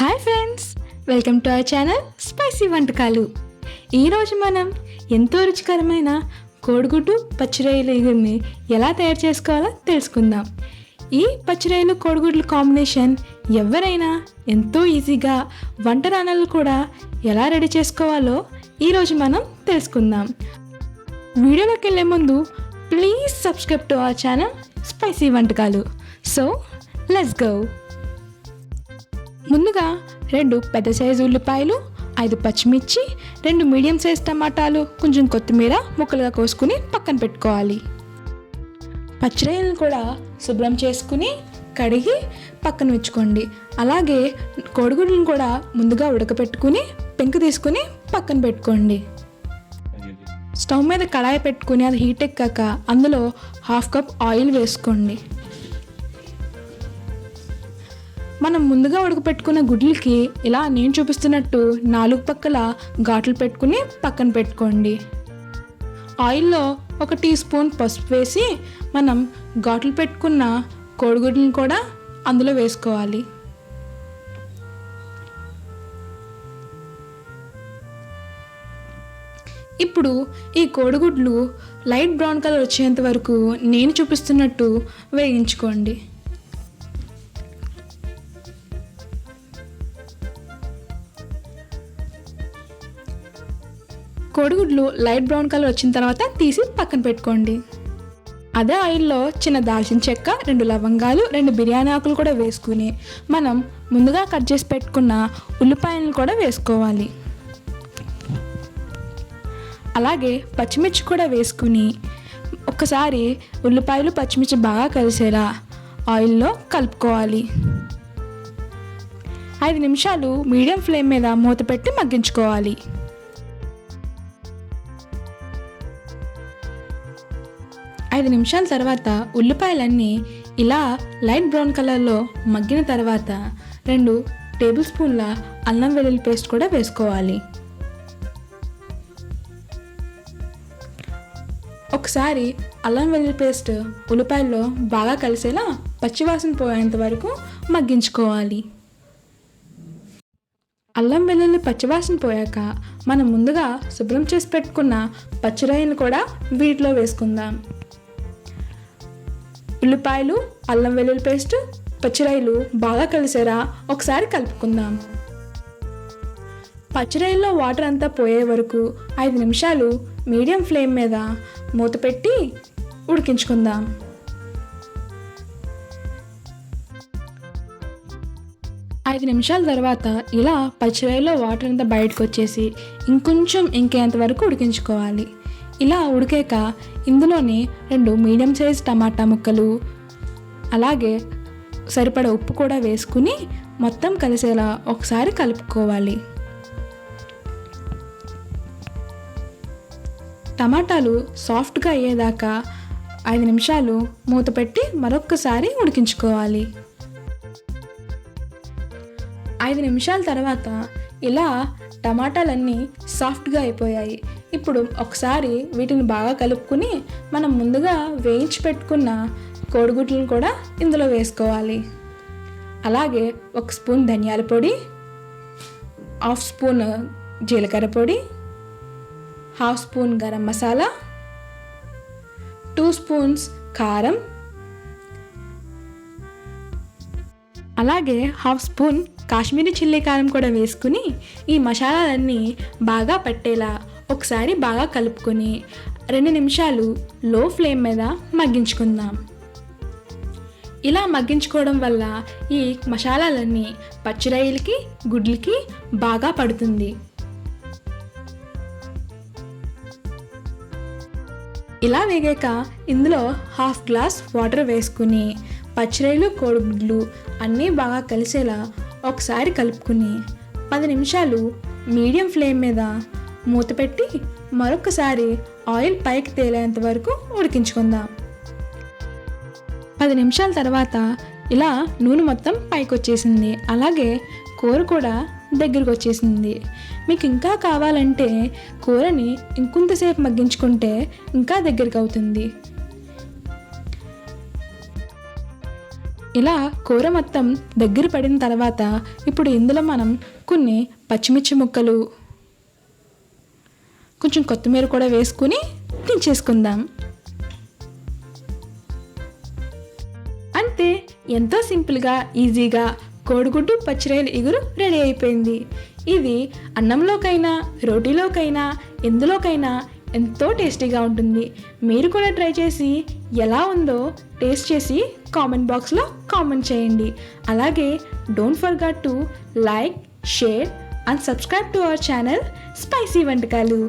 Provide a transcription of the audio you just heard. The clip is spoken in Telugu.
Hi friends welcome to our channel spicy వంటకాలు. ఈరోజు మనం ఎంతో రుచికరమైన కోడిగుడ్డు పచ్చిరాయలు ఎగురిని ఎలా తయారు చేసుకోవాలో తెలుసుకుందాం. ఈ పచ్చిరాయలు కోడిగుడ్లు కాంబినేషన్ ఎవరైనా ఎంతో ఈజీగా వంట రాణాలు కూడా ఎలా రెడీ చేసుకోవాలో ఈరోజు మనం తెలుసుకుందాం. వీడియోలోకి వెళ్ళే ముందు please subscribe to our channel spicy వంటకాలు. So let's go. ముందుగా రెండు పెద్ద సైజు ఉల్లిపాయలు ఐదు పచ్చిమిర్చి రెండు మీడియం సైజ్ టమాటాలు కొంచెం కొత్తిమీర ముక్కలుగా కోసుకుని పక్కన పెట్టుకోవాలి. పచ్చిరాయలను కూడా శుభ్రం చేసుకుని కడిగి పక్కన ఉంచుకోండి. అలాగే కోడిగుడ్లను కూడా ముందుగా ఉడకపెట్టుకుని పెంకు తీసుకుని పక్కన పెట్టుకోండి. స్టవ్ మీద కడాయి పెట్టుకుని అది హీట్ ఎక్కాక అందులో హాఫ్ కప్ ఆయిల్ వేసుకోండి. మనం ముందుగా ఉడకపెట్టుకున్న గుడ్లకి ఇలా నేను చూపిస్తున్నట్టు నాలుగు పక్కల ఘాట్లు పెట్టుకుని పక్కన పెట్టుకోండి. ఆయిల్లో ఒక టీ స్పూన్ పసుపు వేసి మనం ఘాట్లు పెట్టుకున్న కోడిగుడ్లను కూడా అందులో వేసుకోవాలి. ఇప్పుడు ఈ కోడిగుడ్లు లైట్ బ్రౌన్ కలర్ వచ్చేంత వరకు నేను చూపిస్తున్నట్టు వేయించుకోండి. కోడిగుడ్లు లైట్ బ్రౌన్ కలర్ వచ్చిన తర్వాత తీసి పక్కన పెట్టుకోండి. అదే ఆయిల్లో చిన్న దాల్చిన చెక్క రెండు లవంగాలు రెండు బిర్యానీ ఆకులు కూడా వేసుకుని మనం ముందుగా కట్ చేసి పెట్టుకున్న ఉల్లిపాయలను కూడా వేసుకోవాలి. అలాగే పచ్చిమిర్చి కూడా వేసుకుని ఒకసారి ఉల్లిపాయలు పచ్చిమిర్చి బాగా కలిసేలా ఆయిల్లో కలుపుకోవాలి. ఐదు నిమిషాలు మీడియం ఫ్లేమ్ మీద మూత పెట్టి మగ్గించుకోవాలి. ఐదు నిమిషాల తర్వాత ఉల్లిపాయలన్నీ ఇలా లైట్ బ్రౌన్ కలర్లో మగ్గిన తర్వాత రెండు టేబుల్ స్పూన్ల అల్లం వెల్లుల్లి పేస్ట్ కూడా వేసుకోవాలి. ఒకసారి అల్లం వెల్లుల్లి పేస్ట్ ఉల్లిపాయల్లో బాగా కలిసేలా పచ్చివాసన పోయేంత వరకు మగ్గించుకోవాలి. అల్లం వెల్లుల్లి పచ్చివాసన పోయాక మనం ముందుగా శుభ్రం చేసి పెట్టుకున్న పచ్చిరాయిని కూడా వీటిలో వేసుకుందాం. ఉల్లిపాయలు అల్లం వెల్లుల్లి పేస్ట్ పచ్చిరాయలు బాగా కలిసేలా ఒకసారి కలుపుకుందాం. పచ్చిరాయల్లో వాటర్ అంతా పోయే వరకు ఐదు నిమిషాలు మీడియం ఫ్లేమ్ మీద మూత పెట్టి ఉడికించుకుందాం. ఐదు నిమిషాల తర్వాత ఇలా పచ్చిరాయల్లో వాటర్ అంతా బయటకు వచ్చేసి ఇంకొంచెం ఇంకేంత వరకు ఉడికించుకోవాలి. ఇలా ఉడికాక ఇందులోని రెండు మీడియం సైజ్ టమాటా ముక్కలు అలాగే సరిపడ ఉప్పు కూడా వేసుకుని మొత్తం కలిసేలా ఒకసారి కలుపుకోవాలి. టమాటాలు సాఫ్ట్గా అయ్యేదాకా ఐదు నిమిషాలు మూత పెట్టి మరొక్కసారి ఉడికించుకోవాలి. ఐదు నిమిషాల తర్వాత ఇలా టమాటాలన్నీ సాఫ్ట్గా అయిపోయాయి. ఇప్పుడు ఒకసారి వీటిని బాగా కలుపుకుని మనం ముందుగా వేయించి పెట్టుకున్న కోడిగుడ్లను కూడా ఇందులో వేసుకోవాలి. అలాగే ఒక స్పూన్ ధనియాల పొడి హాఫ్ స్పూన్ జీలకర్ర పొడి half spoon garam masala two spoons కారం అలాగే హాఫ్ స్పూన్ కాశ్మీరీ చిల్లీ కారం కూడా వేసుకుని ఈ మసాలాలన్నీ బాగా పట్టేలా ఒకసారి బాగా కలుపుకొని రెండు నిమిషాలు లో ఫ్లేమ్ మీద మగ్గించుకుందాం. ఇలా మగ్గించుకోవడం వల్ల ఈ మసాలాలన్నీ పచ్చిరాయిలకి గుడ్లకి బాగా పడుతుంది. ఇలా వేగాక ఇందులో హాఫ్ గ్లాస్ వాటర్ వేసుకుని పచ్చిరాయలు కోడిగుడ్లు అన్నీ బాగా కలిసేలా ఒకసారి కలుపుకుని పది నిమిషాలు మీడియం ఫ్లేమ్ మీద మూత పెట్టి మరొకసారి ఆయిల్ పైకి తేలేంత వరకు ఉడికించుకుందాం. పది నిమిషాల తర్వాత ఇలా నూనె మొత్తం పైకి వచ్చేసింది అలాగే కూర కూడా దగ్గరికి వచ్చేసింది మీకు ఇంకా కావాలంటే కూరని ఇంకొంతసేపు మగ్గించుకుంటే ఇంకా దగ్గరికి అవుతుంది ఇలా కూర మొత్తం దగ్గర పడిన తర్వాత ఇప్పుడు ఇందులో మనం కొన్ని పచ్చిమిర్చి ముక్కలు కొంచెం కొత్తిమీర కూడా వేసుకుని దించేసుకుందాం. అంతే ఎంతో సింపుల్గా ఈజీగా కోడిగుడ్డు పచ్చిరాయల ఇగురు రెడీ అయిపోయింది. ఇది అన్నంలోకైనా రోటీలోకైనా ఎందులోకైనా ఎంతో టేస్టీగా ఉంటుంది. మీరు కూడా ట్రై చేసి ఎలా ఉందో టేస్ట్ చేసి కామెంట్ బాక్స్లో కామెంట్ చేయండి. అలాగే don't forget to like share and subscribe to our channel spicy వంటకాలు.